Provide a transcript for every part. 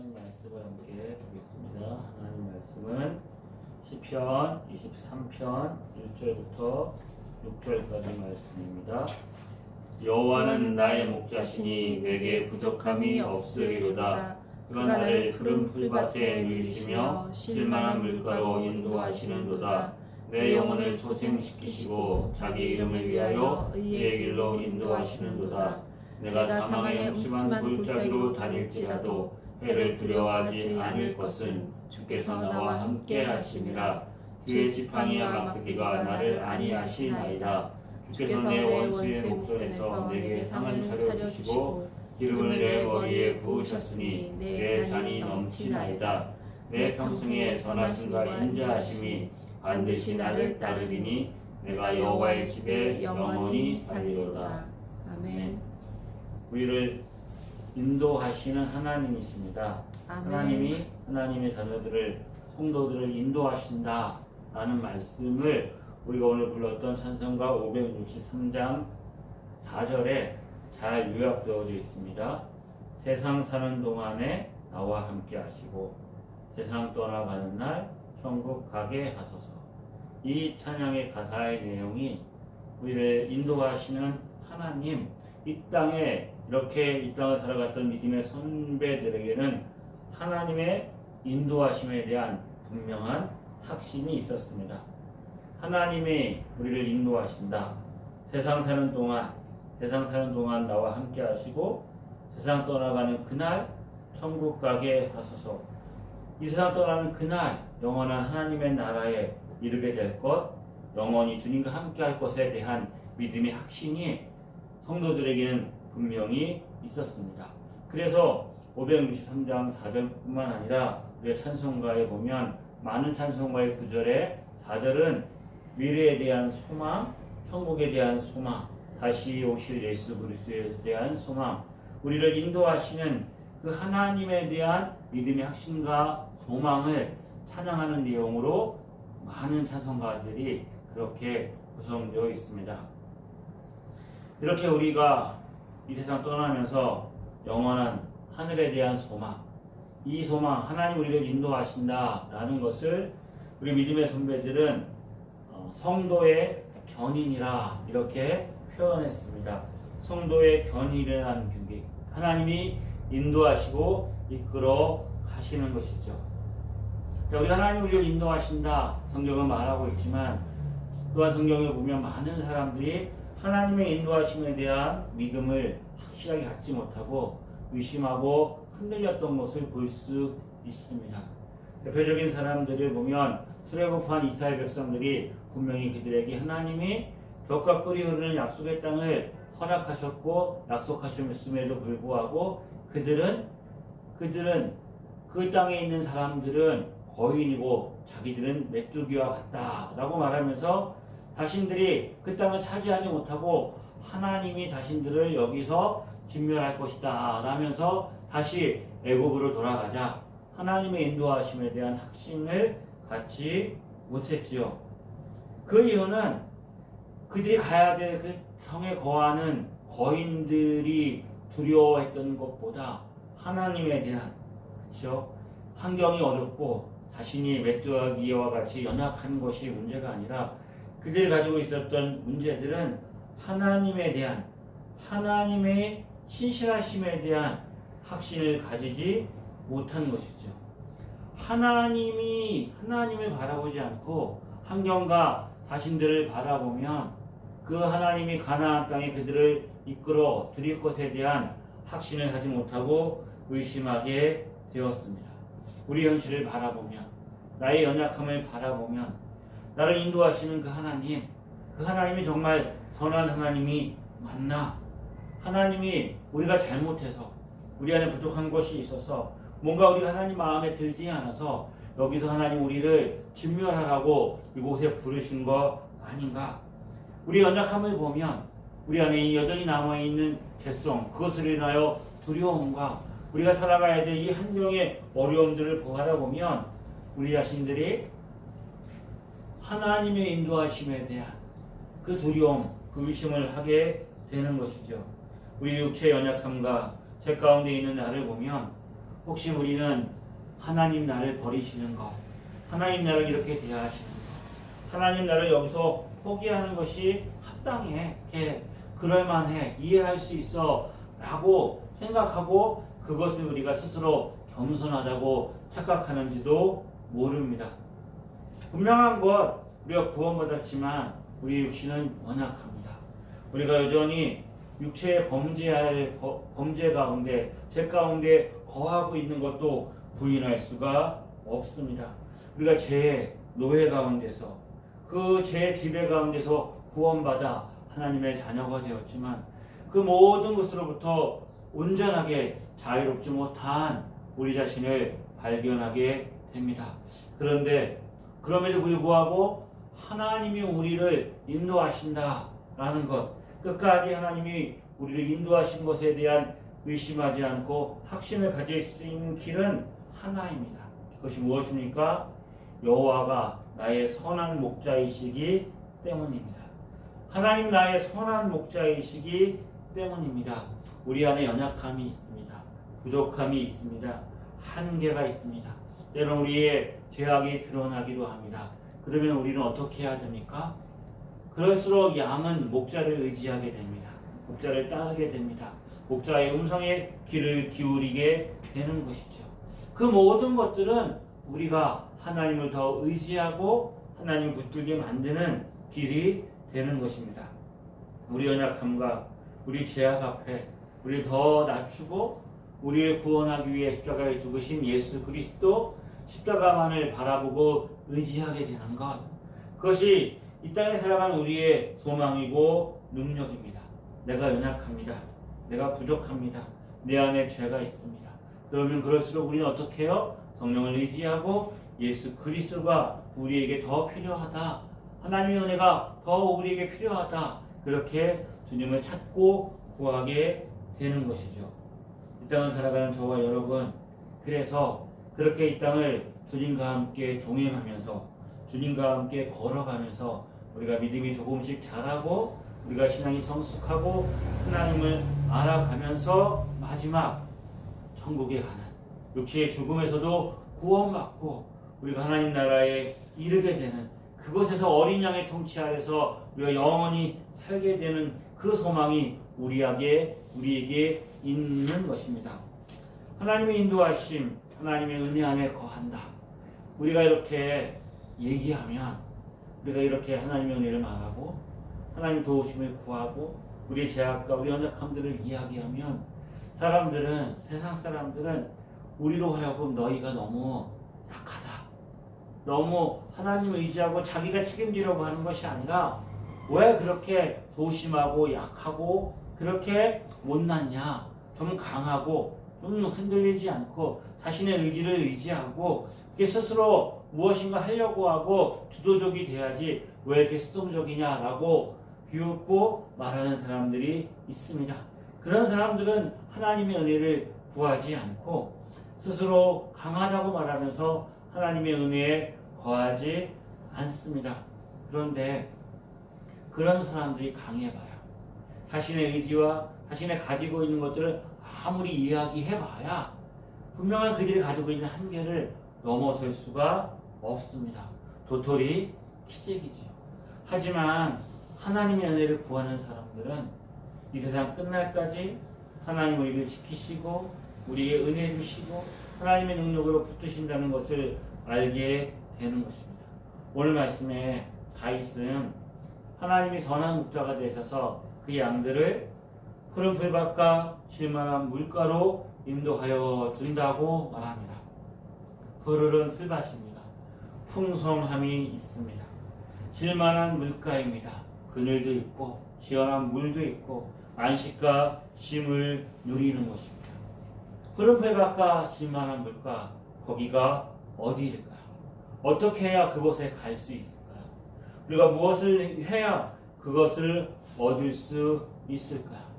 하나님 말씀을 함께 보겠습니다. 하나님 말씀은 시편 23편 1절부터 6절까지 말씀입니다. 여호와는 나의 목자시니 내게 부족함이 없으리로다. 그가 나를 푸른 풀밭에 누이시며 실만한 물가로 인도하시는도다. 내 영혼을 소생시키시고 자기 이름을 위하여 의의 길로 인도하시는도다. 내가 사망의 음침한 골짜기로 다닐지라도 해를 두려워하지 않을 것은 주께서 나와 함께 하심이라. 주의 지팡이와 막대기가 나를 안위하시나이다. 주께서 내 원수의 목전에서 내게 상을 차려주시고 기름을 내 머리에 부으셨으니 내 잔이 넘치나이다. 내 평생에 선하심과 인자하심이 반드시 나를 따르리니 내가 여호와의 집에 영원히 살리로다. 아멘. 우리를 인도하시는 하나님이십니다. 아멘. 하나님이 하나님의 자녀들을 성도들을 인도하신다라는 말씀을 우리가 오늘 불렀던 찬송가 563장 4절에 잘 요약되어져 있습니다. 세상 사는 동안에 나와 함께 하시고 세상 떠나가는 날 천국 가게 하소서. 이 찬양의 가사의 내용이 우리를 인도하시는 하나님 이 땅에 이렇게 이 땅을 살아갔던 믿음의 선배들에게는 하나님의 인도하심에 대한 분명한 확신이 있었습니다. 하나님이 우리를 인도하신다. 세상 사는 동안 세상 사는 동안 나와 함께 하시고 세상 떠나가는 그날 천국 가게 하소서. 이 세상 떠나는 그날 영원한 하나님의 나라에 이르게 될 것, 영원히 주님과 함께 할 것에 대한 믿음의 확신이 성도들에게는 분명히 있었습니다. 그래서 563장 4절뿐만 아니라 우리가 찬송가에 보면 많은 찬송가의 9절에 4절은 미래에 대한 소망, 천국에 대한 소망, 다시 오실 예수 그리스도에 대한 소망, 우리를 인도하시는 그 하나님에 대한 믿음의 확신과 소망을 찬양하는 내용으로 많은 찬송가들이 그렇게 구성되어 있습니다. 이렇게 우리가 이 세상 떠나면서 영원한 하늘에 대한 소망, 이 소망, 하나님 우리를 인도하신다라는 것을 우리 믿음의 선배들은 어, 성도의 견인이라 이렇게 표현했습니다. 성도의 견인이라는 경기, 하나님이 인도하시고 이끌어 가시는 것이죠. 자, 우리 하나님 우리를 인도하신다 성경은 말하고 있지만 또한 성경을 보면 많은 사람들이 하나님의 인도하심에 대한 믿음을 확실하게 갖지 못하고 의심하고 흔들렸던 것을 볼 수 있습니다. 대표적인 사람들을 보면 출애굽한 이스라엘 백성들이 분명히 그들에게 하나님이 벽과 꿀이 흐르는 약속의 땅을 허락하셨고 약속하셨음에도 불구하고 그들은 그들은 그 땅에 있는 사람들은 거인이고 자기들은 메뚜기와 같다라고 말하면서 자신들이 그 땅을 차지하지 못하고 하나님이 자신들을 여기서 진멸할 것이다 라면서 다시 애굽으로 돌아가자 하나님의 인도하심에 대한 확신을 갖지 못했지요. 그 이유는 그들이 가야 될 그 성에 거하는 거인들이 두려워했던 것보다 하나님에 대한 그렇죠? 환경이 어렵고 자신이 메뚜기와 같이 연약한 것이 문제가 아니라 그들이 가지고 있었던 문제들은 하나님에 대한 하나님의 신실하심에 대한 확신을 가지지 못한 것이죠. 하나님이 하나님을 바라보지 않고 환경과 자신들을 바라보면 그 하나님이 가나안 땅에 그들을 이끌어 드릴 것에 대한 확신을 하지 못하고 의심하게 되었습니다. 우리 현실을 바라보면 나의 연약함을 바라보면 나를 인도하시는 그 하나님, 그 하나님이 정말 선한 하나님이 맞나? 하나님이 우리가 잘못해서 우리 안에 부족한 것이 있어서 뭔가 우리가 하나님 마음에 들지 않아서 여기서 하나님 우리를 진멸하라고 이곳에 부르신 거 아닌가? 우리 연약함을 보면 우리 안에 여전히 남아있는 죄성, 그것을 인하여 두려움과 우리가 살아가야 될 이 한정의 어려움들을 바라보면 우리 자신들이 하나님의 인도하심에 대한 그 두려움, 그 의심을 하게 되는 것이죠. 우리 육체의 연약함과 죄 가운데 있는 나를 보면 혹시 우리는 하나님 나를 버리시는 것, 하나님 나를 이렇게 대하시는 것, 하나님 나를 여기서 포기하는 것이 합당해, 해, 그럴만해, 이해할 수 있어 라고 생각하고 그것을 우리가 스스로 겸손하다고 착각하는지도 모릅니다. 분명한 것 우리가 구원받았지만 우리 육신은 연약합니다. 우리가 여전히 육체의 범죄할 거- 범죄 가운데 죄 가운데 거하고 있는 것도 부인할 수가 없습니다. 우리가 죄의 노예 가운데서 그죄 지배 가운데서 구원받아 하나님의 자녀가 되었지만 그 모든 것으로부터 온전하게 자유롭지 못한 우리 자신을 발견하게 됩니다. 그런데 그럼에도 불구하고 하나님이 우리를 인도하신다라는 것, 끝까지 하나님이 우리를 인도하신 것에 대한 의심하지 않고 확신을 가질 수 있는 길은 하나입니다. 그것이 무엇입니까? 여호와가 나의 선한 목자이시기 때문입니다. 하나님 나의 선한 목자이시기 때문입니다. 우리 안에 연약함이 있습니다. 부족함이 있습니다. 한계가 있습니다. 때론 우리의 죄악이 드러나기도 합니다. 그러면 우리는 어떻게 해야 됩니까? 그럴수록 양은 목자를 의지하게 됩니다. 목자를 따르게 됩니다. 목자의 음성에 귀를 기울이게 되는 것이죠. 그 모든 것들은 우리가 하나님을 더 의지하고 하나님을 붙들게 만드는 길이 되는 것입니다. 우리 연약함과 우리 죄악 앞에 우리 더 낮추고 우리를 구원하기 위해 십자가에 죽으신 예수 그리스도 십자가만을 바라보고 의지하게 되는 것. 그것이 이 땅에 살아가는 우리의 소망이고 능력입니다. 내가 연약합니다. 내가 부족합니다. 내 안에 죄가 있습니다. 그러면 그럴수록 우리는 어떻게 해요? 성령을 의지하고 예수 그리스도가 우리에게 더 필요하다. 하나님의 은혜가 더 우리에게 필요하다. 그렇게 주님을 찾고 구하게 되는 것이죠. 이 땅을 살아가는 저와 여러분, 그래서 그렇게 이 땅을 주님과 함께 동행하면서 주님과 함께 걸어가면서 우리가 믿음이 조금씩 자라고 우리가 신앙이 성숙하고 하나님을 알아가면서 마지막 천국에 가는 육체의 죽음에서도 구원받고 우리가 하나님 나라에 이르게 되는 그곳에서 어린 양의 통치 아래서 우리가 영원히 살게 되는 그 소망이 우리에게 우리에게 있는 것입니다. 하나님의 인도하심, 하나님의 은혜 안에 거한다. 우리가 이렇게 얘기하면 우리가 이렇게 하나님의 은혜를 말하고 하나님 도우심을 구하고 우리의 죄악과 우리 연약함들을 이야기하면 사람들은 세상 사람들은 우리로 하여금 너희가 너무 약하다. 너무 하나님을 의지하고 자기가 책임지려고 하는 것이 아니라 왜 그렇게 소심하고 약하고 그렇게 못났냐? 좀 강하고 좀 흔들리지 않고 자신의 의지를 의지하고 이게 스스로 무엇인가 하려고 하고 주도적이 돼야지 왜 이렇게 수동적이냐라고 비웃고 말하는 사람들이 있습니다. 그런 사람들은 하나님의 은혜를 구하지 않고 스스로 강하다고 말하면서 하나님의 은혜에 거하지 않습니다. 그런데 그런 사람들이 강해봐요. 자신의 의지와 자신의 가지고 있는 것들을 아무리 이야기해봐야 분명한 그들이 가지고 있는 한계를 넘어설 수가 없습니다. 도토리 키재기죠. 하지만 하나님의 은혜를 구하는 사람들은 이 세상 끝날까지 하나님 우리를 지키시고 우리에게 은혜 주시고 하나님의 능력으로 붙드신다는 것을 알게 되는 것입니다. 오늘 말씀에 다윗은 하나님이 선한 목자가 되셔서 그 양들을 푸른 풀밭과 실만한 물가로 인도하여 준다고 말합니다. 푸르른 풀밭입니다. 풍성함이 있습니다. 실만한 물가입니다. 그늘도 있고 시원한 물도 있고 안식과 쉼을 누리는 것입니다. 푸른 풀밭과 실만한 물가 거기가 어디일까요? 어떻게 해야 그곳에 갈 수 있을까요? 우리가 무엇을 해야 그것을 얻을 수 있을까요?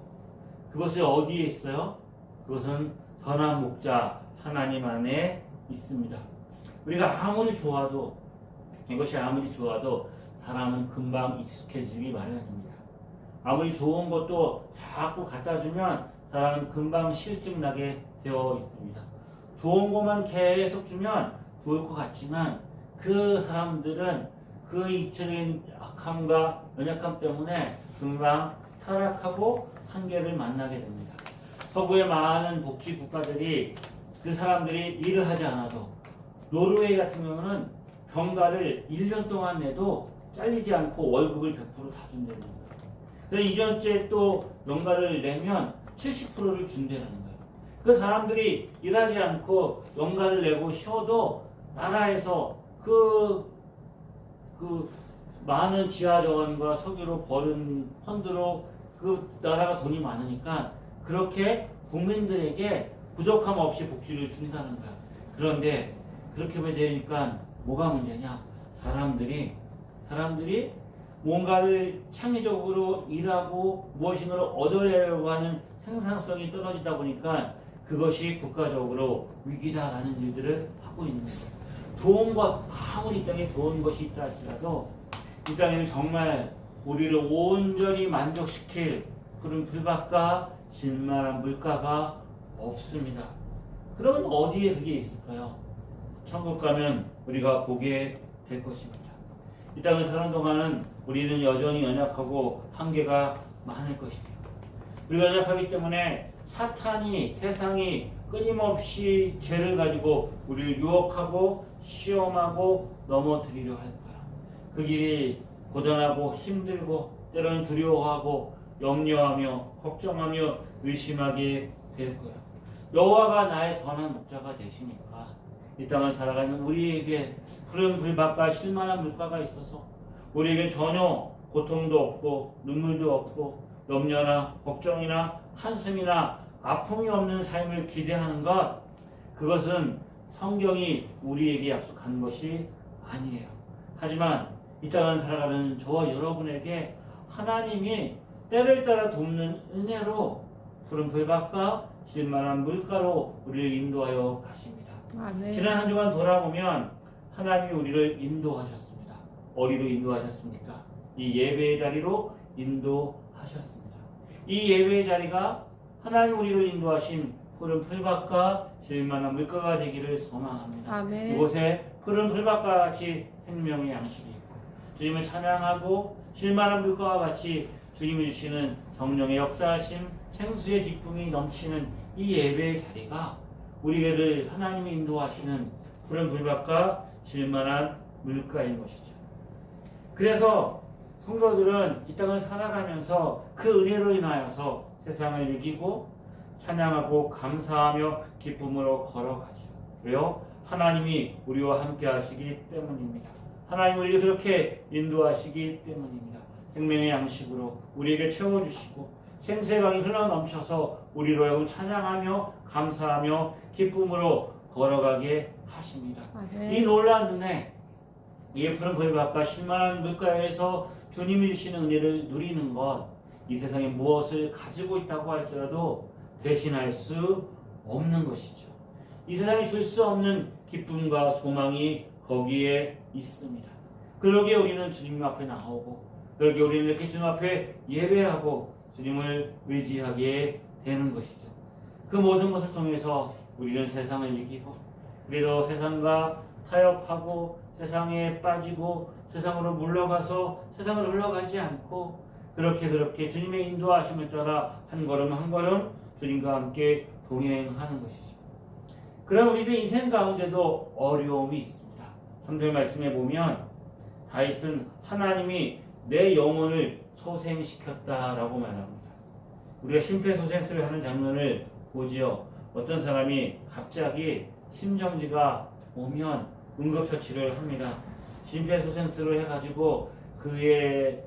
그것이 어디에 있어요? 그것은 선한 목자 하나님 안에 있습니다. 우리가 아무리 좋아도 이것이 아무리 좋아도 사람은 금방 익숙해지기 마련입니다. 아무리 좋은 것도 자꾸 갖다 주면 사람은 금방 실증 나게 되어 있습니다. 좋은 것만 계속 주면 좋을 것 같지만 그 사람들은 그 육체적인 악함과 연약함 때문에 금방 타락하고 한계를 만나게 됩니다. 서구의 많은 복지 국가들이 그 사람들이 일을 하지 않아도 노르웨이 같은 경우는 병가를 1년 동안 내도 잘리지 않고 월급을 100%다 준다는 거예요. 그래서 이전째 또 연가를 내면 70%를 준다는 거예요. 그 사람들이 일하지 않고 연가를 내고 쉬어도 나라에서 그, 그 많은 지하 정원과 석유로 버는 펀드로 그 나라가 돈이 많으니까 그렇게 국민들에게 부족함 없이 복지를 준다는 거야. 그런데 그렇게 되니까 뭐가 문제냐? 사람들이 사람들이 뭔가를 창의적으로 일하고 무엇인가를 얻어내려고 하는 생산성이 떨어지다 보니까 그것이 국가적으로 위기다라는 일들을 하고 있는 거예요. 좋은 것 아무리 이 땅에 좋은 것이 있다 할지라도 이 땅에는 정말 우리를 온전히 만족시킬 푸른 풀밭과 진만한 물가가 없습니다. 그러면 어디에 그게 있을까요? 천국 가면 우리가 보게 될 것입니다. 이 땅을 사는 동안은 우리는 여전히 연약하고 한계가 많을 것입니다. 우리가 연약하기 때문에 사탄이 세상이 끊임없이 죄를 가지고 우리를 유혹하고 시험하고 넘어뜨리려 할 거야. 그 길이 고단하고 힘들고 때로는 두려워하고 염려하며 걱정하며 의심하게 될 거야. 여호와가 나의 선한 목자가 되시니까 이 땅을 살아가는 우리에게 푸른 불밭과 실만한 물가가 있어서 우리에게 전혀 고통도 없고 눈물도 없고 염려나 걱정이나 한숨이나 아픔이 없는 삶을 기대하는 것 그것은 성경이 우리에게 약속한 것이 아니에요. 하지만 이 땅을 살아가는 저와 여러분에게 하나님이 때를 따라 돕는 은혜로 푸른 불밭과 실만한 물가로 우리를 인도하여 가십니다. 아멘. 지난 한 주간 돌아보면 하나님이 우리를 인도하셨습니다. 어디로 인도하셨습니까? 이 예배의 자리로 인도하셨습니다. 이 예배의 자리가 하나님 우리를 인도하신 푸른 풀밭과 실만한 물가가 되기를 소망합니다. 아멘. 이곳에 푸른 풀밭과 같이 생명의 양식이 주님을 찬양하고 실만한 물가와 같이 주님이 주시는 성령의 역사하심 생수의 기쁨이 넘치는 이 예배의 자리가 우리를 하나님이 인도하시는 푸른 불밭과 실만한 물가인 것이죠. 그래서 성도들은 이 땅을 살아가면서 그 은혜로 인하여서 세상을 이기고 찬양하고 감사하며 기쁨으로 걸어가죠. 왜요? 하나님이 우리와 함께 하시기 때문입니다. 하나님 우리를 그렇게 인도하시기 때문입니다. 생명의 양식으로 우리에게 채워주시고 생세강이 흘러 넘쳐서 우리로 하여금 찬양하며 감사하며 기쁨으로 걸어가게 하십니다. 이 아멘. 놀라운 은혜, 이 푸른 불밭과 실만한 물가에서 주님이 주시는 은혜를 누리는 것, 이 세상에 무엇을 가지고 있다고 할지라도 대신할 수 없는 것이죠. 이 세상에 줄 수 없는 기쁨과 소망이 거기에 있습니다. 그러기에 우리는 주님 앞에 나오고, 그러기에 우리는 이렇게 주님 앞에 예배하고 주님을 의지하게 되는 것이죠. 그 모든 것을 통해서 우리는 세상을 이기고, 우리도 세상과 타협하고 세상에 빠지고 세상으로 물러가서 세상을 흘러가지 않고 그렇게 그렇게 주님의 인도하심을 따라 한 걸음 한 걸음 주님과 함께 동행하는 것이죠. 그럼 우리의 인생 가운데도 어려움이 있습니다. 3절 말씀에 보면 다윗은 하나님이 내 영혼을 소생시켰다라고 말합니다. 우리가 심폐소생술을 하는 장면을 보지요. 어떤 사람이 갑자기 심정지가 오면 응급처치를 합니다. 심폐소생술을 해가지고 그의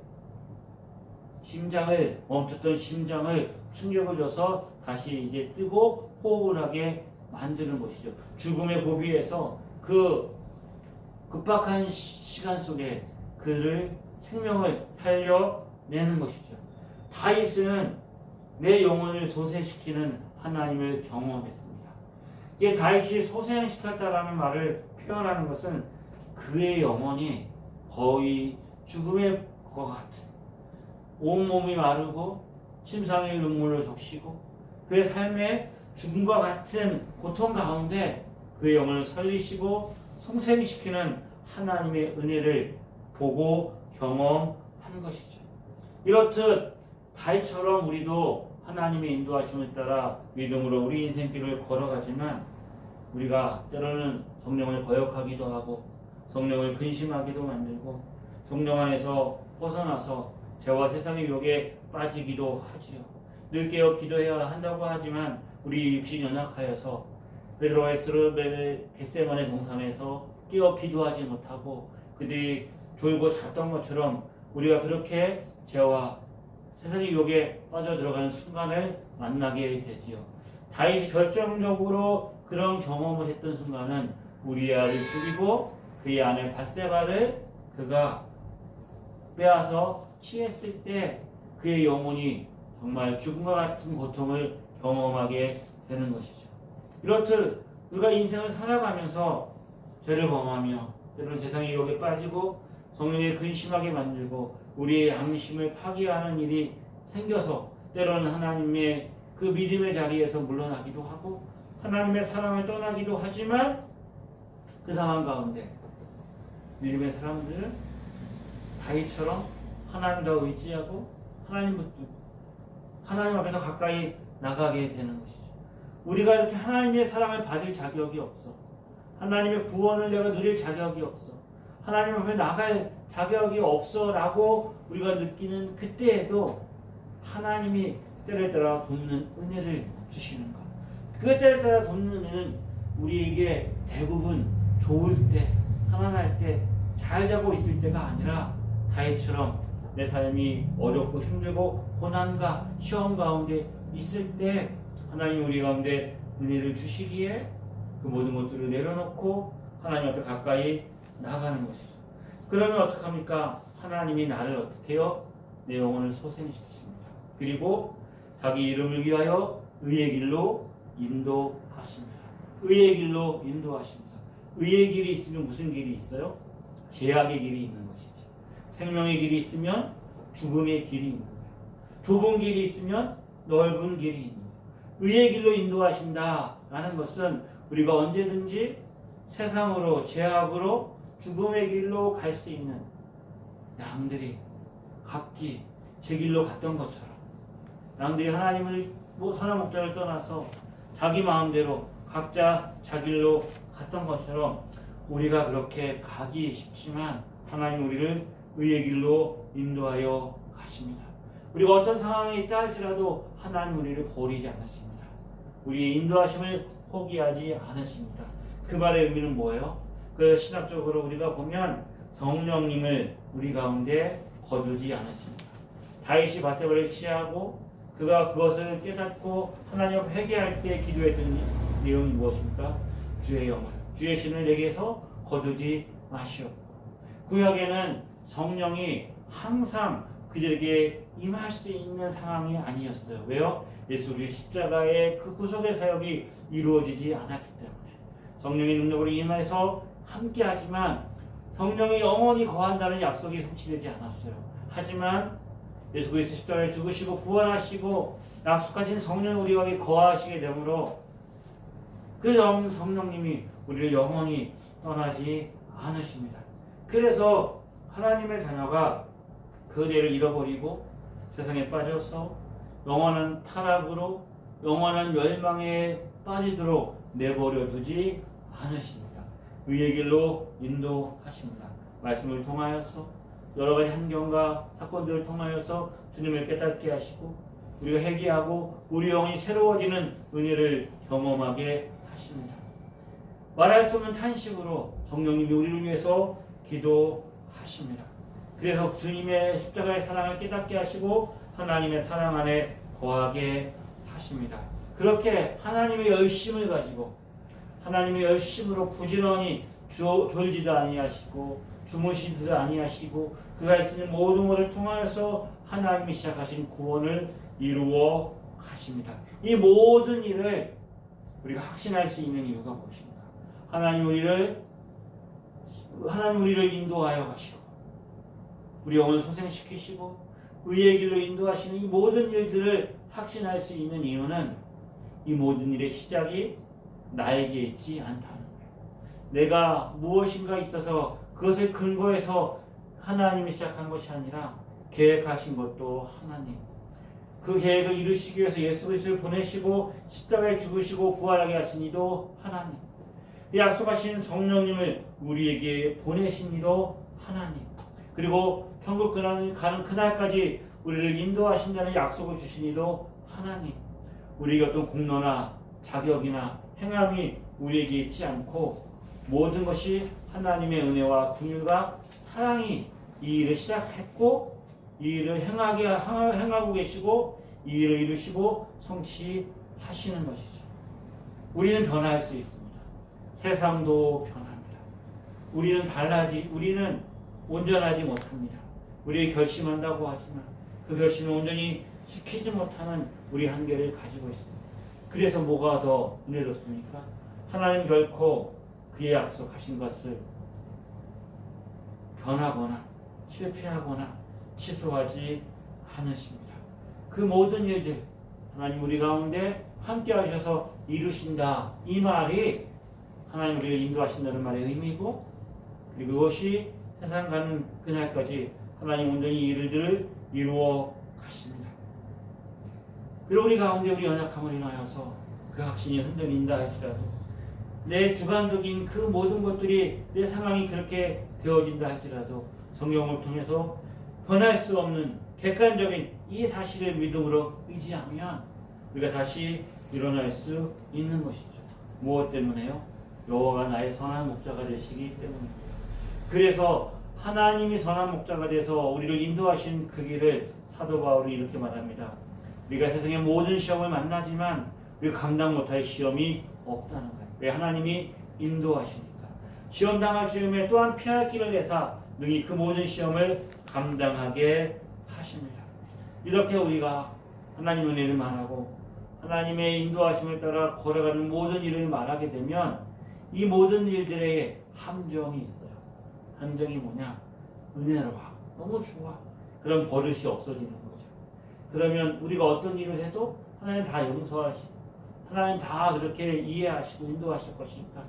심장을 멈췄던 심장을 충격을 줘서 다시 이제 뜨고 호흡을 하게 만드는 것이죠. 죽음의 고비에서 그 급박한 시- 시간 속에 그를 생명을 살려내는 것이죠. 다윗은 내 영혼을 소생시키는 하나님을 경험했습니다. 이게 다윗이 소생시켰다라는 말을 표현하는 것은 그의 영혼이 거의 죽음의 것 같은 온몸이 마르고 침상에 눈물을 적시고 그의 삶에 죽음과 같은 고통 가운데 그 영을 살리시고 송생시키는 하나님의 은혜를 보고 경험하는 것이죠. 이렇듯 다이처럼 우리도 하나님의 인도하심을 따라 믿음으로 우리 인생길을 걸어가지만 우리가 때로는 성령을 거역하기도 하고 성령을 근심하기도 만들고 성령 안에서 벗어나서 죄와 세상의 유혹에 빠지기도 하지요. 늘 깨어 기도해야 한다고 하지만 우리 육신이 연약하여서 베드로와 에스로 겟세만의 동산에서 깨어 기도하지 못하고 그들이 졸고 잤던 것처럼 우리가 그렇게 죄와 세상의 유혹에 빠져 들어가는 순간을 만나게 되지요. 다윗이 결정적으로 그런 경험을 했던 순간은 우리아를 죽이고 그의 아내 바세바를 그가 빼앗아 취했을 때 그의 영혼이 정말 죽음과 같은 고통을 경험하게 되는 것이죠. 이렇듯 우리가 인생을 살아가면서 죄를 범하며 때로는 세상의 유혹에 빠지고 성령에 근심하게 만들고 우리의 양심을 파괴하는 일이 생겨서 때로는 하나님의 그 믿음의 자리에서 물러나기도 하고 하나님의 사랑을 떠나기도 하지만 그 상황 가운데 믿음의 사람들은 다윗처럼 하나님 더 의지하고 하나님 앞에서 가까이 나가게 되는 것이죠. 우리가 이렇게 하나님의 사랑을 받을 자격이 없어. 하나님의 구원을 내가 누릴 자격이 없어. 하나님 앞에 나갈 자격이 없어라고 우리가 느끼는 그때에도 하나님이 때를 따라 돕는 은혜를 주시는 것. 그 때를 따라 돕는 은혜는 우리에게 대부분 좋을 때, 편안할 때, 잘 자고 있을 때가 아니라 다윗처럼 내 삶이 어렵고 힘들고 고난과 시험 가운데 있을 때 하나님 우리 가운데 은혜를 주시기에 그 모든 것들을 내려놓고 하나님 앞에 가까이 나가는 것이죠. 그러면 어떡합니까? 하나님이 나를 어떻게 해요? 내 영혼을 소생시키십니다. 그리고 자기 이름을 위하여 의의 길로 인도하십니다. 의의 길로 인도하십니다. 의의 길이 있으면 무슨 길이 있어요? 제약의 길이 있는 것이지. 생명의 길이 있으면 죽음의 길이 있는 거예요. 좁은 길이 있으면 넓은 길이 있는 거예요. 의의 길로 인도하신다라는 것은 우리가 언제든지 세상으로 제약으로 죽음의 길로 갈 수 있는 양들이 각기 제 길로 갔던 것처럼 양들이 하나님을 뭐 선한 목자를 떠나서 자기 마음대로 각자 자길로 갔던 것처럼 우리가 그렇게 가기 쉽지만 하나님 우리를 의의 길로 인도하여 가십니다. 우리가 어떤 상황에 있다 할지라도 하나님 우리를 버리지 않으십니다. 우리의 인도하심을 포기하지 않으십니다. 그 말의 의미는 뭐예요? 그 신학적으로 우리가 보면 성령님을 우리 가운데 거두지 않으십니다. 다윗이 바세바를 취하고 그가 그것을 깨닫고 하나님 앞 회개할 때 기도했던 내용이 무엇입니까? 주의 영을 주의 신을 내게서 거두지 마시옵고 구약에는 성령이 항상 그들에게 임할 수 있는 상황이 아니었어요. 왜요? 예수 그리스도의 십자가의 그 구속의 사역이 이루어지지 않았기 때문에 성령의 능력으로 임해서 함께하지만 성령이 영원히 거한다는 약속이 성취되지 않았어요. 하지만 예수 그리스도 십자가에 죽으시고 부활하시고 약속하신 성령 우리와 거하시게 되므로 그 영 성령님이 우리를 영원히 떠나지 않으십니다. 그래서 하나님의 자녀가 그대를 잃어버리고 세상에 빠져서 영원한 타락으로 영원한 멸망에 빠지도록 내버려 두지 않으십니다. 의의 길로 인도하십니다. 말씀을 통하여서 여러 가지 환경과 사건들을 통하여서 주님을 깨닫게 하시고 우리가 회개하고 우리 영이 새로워지는 은혜를 경험하게 하십니다. 말할 수 없는 탄식으로 성령님이 우리를 위해서 기도하십니다. 그래서 주님의 십자가의 사랑을 깨닫게 하시고 하나님의 사랑 안에 거하게 하십니다. 그렇게 하나님의 열심을 가지고 하나님의 열심으로 부지런히 졸지도 아니하시고 주무시지도 아니하시고 그가 있는 모든 것을 통하여서 하나님이 시작하신 구원을 이루어 가십니다. 이 모든 일을 우리가 확신할 수 있는 이유가 무엇입니까? 하나님 우리를 하나님 우리를 인도하여 가시고 우리 영을 소생시키시고 의의 길로 인도하시는 이 모든 일들을 확신할 수 있는 이유는 이 모든 일의 시작이 나에게 있지 않다는 거예요. 내가 무엇인가 있어서 그것을 근거해서 하나님이 시작한 것이 아니라 계획하신 것도 하나님. 그 계획을 이루시기 위해서 예수 그리스도를 보내시고 십자가에 죽으시고 부활하게 하신 이도 하나님. 이 약속하신 성령님을 우리에게 보내신 이도 하나님. 그리고 천국 그날 가는 그날까지 우리를 인도하신다는 약속을 주신 이도 하나님. 우리에게 어떤 공로나 자격이나 행함이 우리에게 있지 않고 모든 것이 하나님의 은혜와 긍휼과 사랑이 이 일을 시작했고 이 일을 행하게 행하고 계시고 이 일을 이루시고 성취하시는 것이죠. 우리는 변할 수 있습니다. 세상도 변합니다. 우리는 달라지 우리는 온전하지 못합니다. 우리 결심한다고 하지만 그 결심을 온전히 지키지 못하는 우리 한계를 가지고 있습니다. 그래서 뭐가 더 은혜롭습니까? 하나님 결코 그의 약속하신 것을 변하거나 실패하거나 취소하지 않으십니다. 그 모든 일들 하나님 우리 가운데 함께 하셔서 이루신다. 이 말이 하나님 우리를 인도하신다는 말의 의미고 그리고 그것이 세상 가는 그날까지 하나님 온전히 이 일들을 이루어 가십니다. 그리고 우리 가운데 우리 연약함을 인하여서 그 확신이 흔들린다 할지라도 내 주관적인 그 모든 것들이 내 상황이 그렇게 되어진다 할지라도 성경을 통해서 변할 수 없는 객관적인 이 사실을 믿음으로 의지하면 우리가 다시 일어날 수 있는 것이죠. 무엇 때문에요? 여호와가 나의 선한 목자가 되시기 때문입니다. 그래서 하나님이 선한 목자가 돼서 우리를 인도하신 그 길을 사도 바울이 이렇게 말합니다. 우리가 세상의 모든 시험을 만나지만 우리가 감당 못할 시험이 없다는 거예요. 왜 하나님이 인도하시니까. 시험 당할 즈음에 또한 피할 길을 내사 능히 그 모든 시험을 감당하게 하십니다. 이렇게 우리가 하나님 은혜를 말하고 하나님의 인도하심을 따라 걸어가는 모든 일을 말하게 되면 이 모든 일들의 함정이 있어요. 함정이 뭐냐? 은혜로워. 너무 좋아. 그런 버릇이 없어지는 거죠. 그러면 우리가 어떤 일을 해도 하나님 다 용서하시고 하나님 다 그렇게 이해하시고 인도하실 것이니까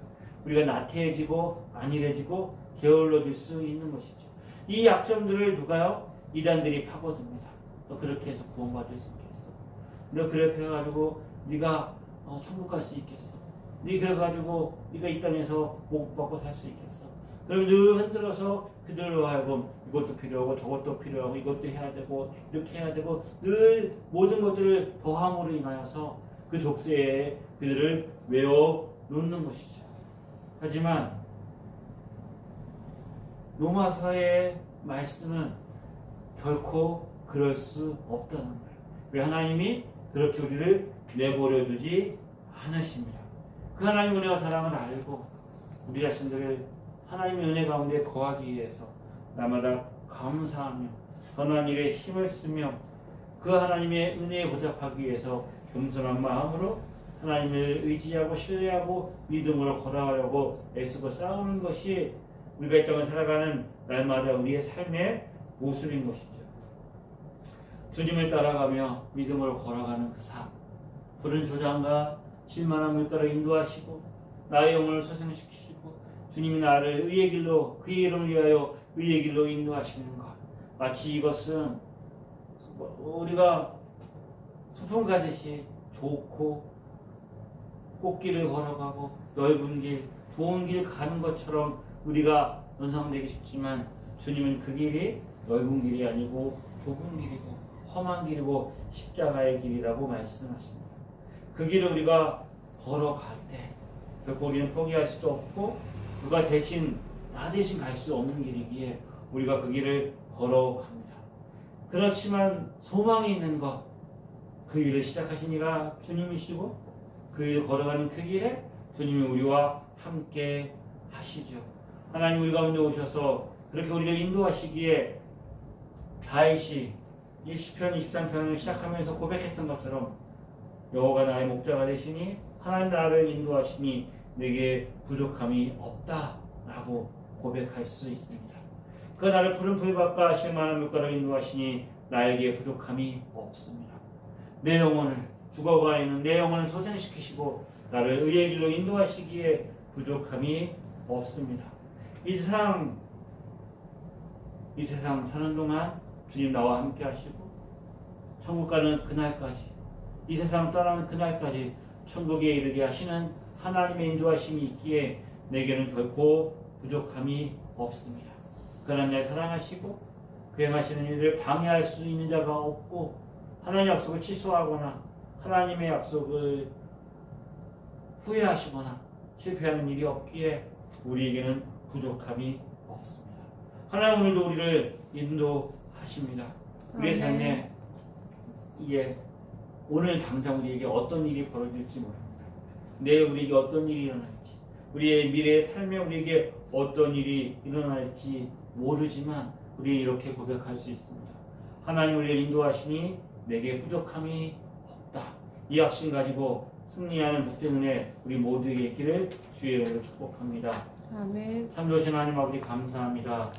우리가 나태해지고 안일해지고 게을러질 수 있는 것이죠. 이 약점들을 누가요? 이단들이 파고듭니다. 너 그렇게 해서 구원받을 수 있겠어? 너 그렇게 해가지고 네가 어, 천국 갈 수 있겠어? 네 그래가지고 네가 이 땅에서 복 받고 살 수 있겠어? 그럼 늘 흔들어서 그들로 하여금 이것도 필요하고 저것도 필요하고 이것도 해야 되고 이렇게 해야 되고 늘 모든 것들을 더함으로 인하여서 그 족쇄에 그들을 외워 놓는 것이죠. 하지만 로마서의 말씀은 결코 그럴 수 없다는 거예요. 왜 하나님이 그렇게 우리를 내버려 두지 않으십니다. 그 하나님 은혜와 사랑을 알고 우리 자신들을 하나님의 은혜 가운데 거하기 위해서 날마다 감사하며 선한 일에 힘을 쓰며 그 하나님의 은혜에 보답하기 위해서 겸손한 마음으로 하나님을 의지하고 신뢰하고 믿음으로 걸어가려고 애쓰고 싸우는 것이 우리가 이 땅을 살아가는 날마다 우리의 삶의 모습인 것이죠. 주님을 따라가며 믿음으로 걸어가는 그 삶. 푸른 소장과 질만한 물가로 인도하시고 나의 영혼을 소생시키시고 주님이 나를 의의 길로 그의 이름을 위하여 의의 길로 인도하시는 것. 마치 이것은 우리가 소풍 가듯이 좋고 꽃길을 걸어가고 넓은 길, 좋은 길 가는 것처럼 우리가 연상되기 쉽지만 주님은 그 길이 넓은 길이 아니고 좁은 길이고 험한 길이고 십자가의 길이라고 말씀하십니다. 그 길을 우리가 걸어갈 때 결코 우리는 포기할 수도 없고 누가 대신 나 대신 갈 수 없는 길이기에 우리가 그 길을 걸어갑니다. 그렇지만 소망이 있는 것, 그 일을 시작하신 이가 주님이시고 그 일을 걸어가는 그 길에 주님이 우리와 함께 하시죠. 하나님 우리 가운데 오셔서 그렇게 우리를 인도하시기에 다윗이 이 시편 23편을 시작하면서 고백했던 것처럼 여호가 나의 목자가 되시니 하나님 나를 인도하시니 내게 부족함이 없다라고 고백할 수 있습니다. 그 나를 푸른 풀밭과 실만한 물가로 인도하시니 나에게 부족함이 없습니다. 내 영혼을 죽어가 있는 내 영혼을 소생시키시고 나를 의의 길로 인도하시기에 부족함이 없습니다. 이 세상 이 세상 사는 동안 주님 나와 함께 하시고 천국 가는 그날까지 이 세상 떠나는 그날까지 천국에 이르게 하시는 하나님의 인도하심이 있기에 내게는 결코 부족함이 없습니다. 그러나 날 사랑하시고 그 행하시는 일을 방해할 수 있는 자가 없고 하나님의 약속을 취소하거나 하나님의 약속을 후회하시거나 실패하는 일이 없기에 우리에게는 부족함이 없습니다. 하나님 오늘도 우리를 인도하십니다. 우리의. 삶에 이게 오늘 당장 우리에게 어떤 일이 벌어질지 모릅니다. 내일 우리에게 어떤 일이 일어날지, 우리의 미래의 삶에 우리에게 어떤 일이 일어날지 모르지만 우리 이렇게 고백할 수 있습니다. 하나님 우리를 인도하시니 내게 부족함이 없다. 이 확신 가지고 승리하는 복된 은혜 우리 모두에게 있기를 주의 이름으로 축복합니다. 아멘. 참 좋으신 하나님 아버지 감사합니다.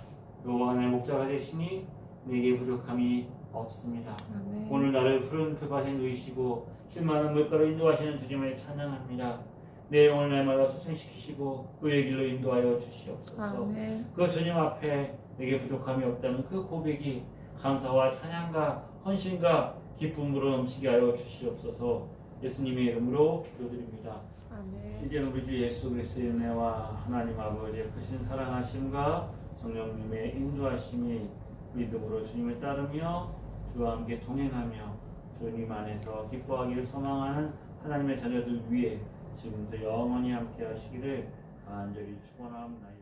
여호와 하나님 목자가 되시니 내게 부족함이 없습니다. 아멘. 오늘 나를 푸른 풀밭에 누이시고 실만한 물가로 인도하시는 주님을 찬양합니다. 내 영혼을 날마다 소생시키시고 의의 길로 인도하여 주시옵소서. 아멘. 그 주님 앞에 내게 부족함이 없다는 그 고백이 감사와 찬양과 헌신과 기쁨으로 넘치게 하여 주시옵소서. 예수님의 이름으로 기도드립니다. 아멘. 이제는 우리 주 예수 그리스도의 은혜와 하나님 아버지의 크신 사랑하심과 성령님의 인도하심이 믿음으로 주님을 따르며 주와 함께 동행하며 주님 안에서 기뻐하기를 소망하는 하나님의 자녀들 위해 지금부터 영원히 함께 하시기를 간절히 축원합니다.